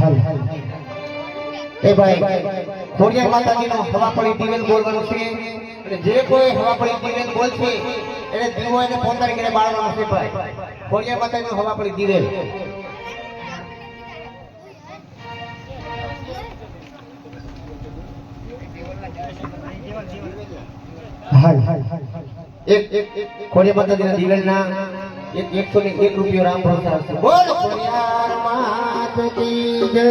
હાલ. એ ભાઈ ખોડિયાર માતાજીનો હવાપડી દિવેલ બોલવાનું છે. અને જે કોઈ હવાપડી દિવેલ બોલશે, એને દીવો એને પોતાની ઘરે બાળવાનો છે ભાઈ. ખોડિયાર માતાજીનો હવાપડી દિવેલ એક એકસો ને એક રૂપિયો રામ ભરોસે બોલ ખોડિયાર માત કી જય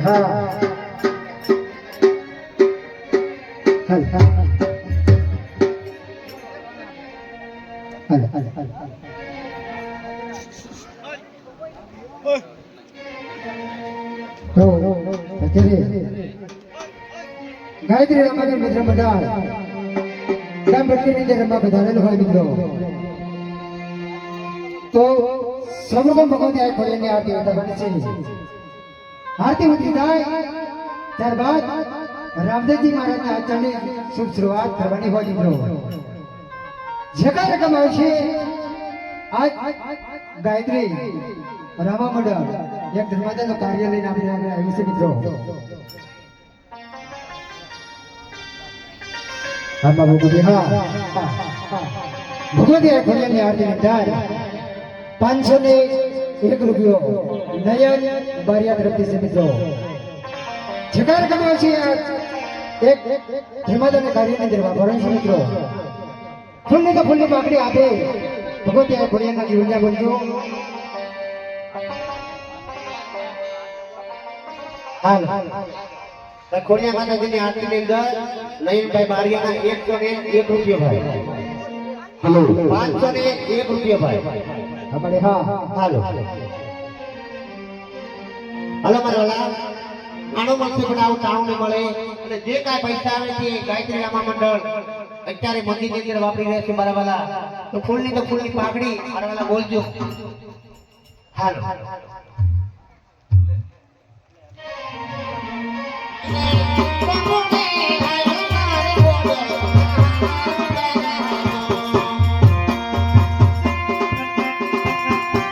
હા હાલ હાલ હાલ હાલ હાલ ગાયત્રી રમાડે મિત્ર મંડળ ગામ ભટકીની અંદર રમવા બધારેલું હોય તો સૌપ્રથમ ભગવતી આ ખોલીને આરતી ઉતારવાની છે આરતી ઉતરી થાય ત્યારબાદ રામદેવજી મહારાજના આચરણની શુભ શરૂઆત કરવાની હોય મિત્રો. જે કાંઈ રકમ આવશે આજ ગાયત્રી, રામા મંડળ, એક ધર્માદાનું કાર્ય લઈને આપણે આગળ આવ્યું છે મિત્રો. આમાં ભગવતી હા ભગવતી ખોલિયાની આરતી થાય પાંચસો ને એક રૂપિયો. નયન બારિયા તરફથી છે મિત્રો. જગાર કમાવ છે એક ધર્માદાના કાર્યની અંદર વાપરવાનું છે મિત્રો. ફૂલની તો ફૂલની પાકડી આપે. ભગવતી આ ખોલિયાના જીવનના બોલજો. હાલ. ખોડિયા માતાજીની આરતીની અંદર નયનભાઈ બારિયાના એક એક રૂપિયો ભાઈ હલો. પાંચસો એક રૂપિયા ભાઈ. અમારે હા, હાલો. હાલો મારા આનો મળશે પણ આવું તાણું નહીં મળે. અને જે કાંઈ પૈસા આવે છે ગાયત્રી રામા મંડળ અત્યારે મંદિરની અંદર વાપરી રહ્યા છે મારા વાલા. તો ફૂલની તો ફૂલની પાકડી મારા વાલા બોલજો. હાલો.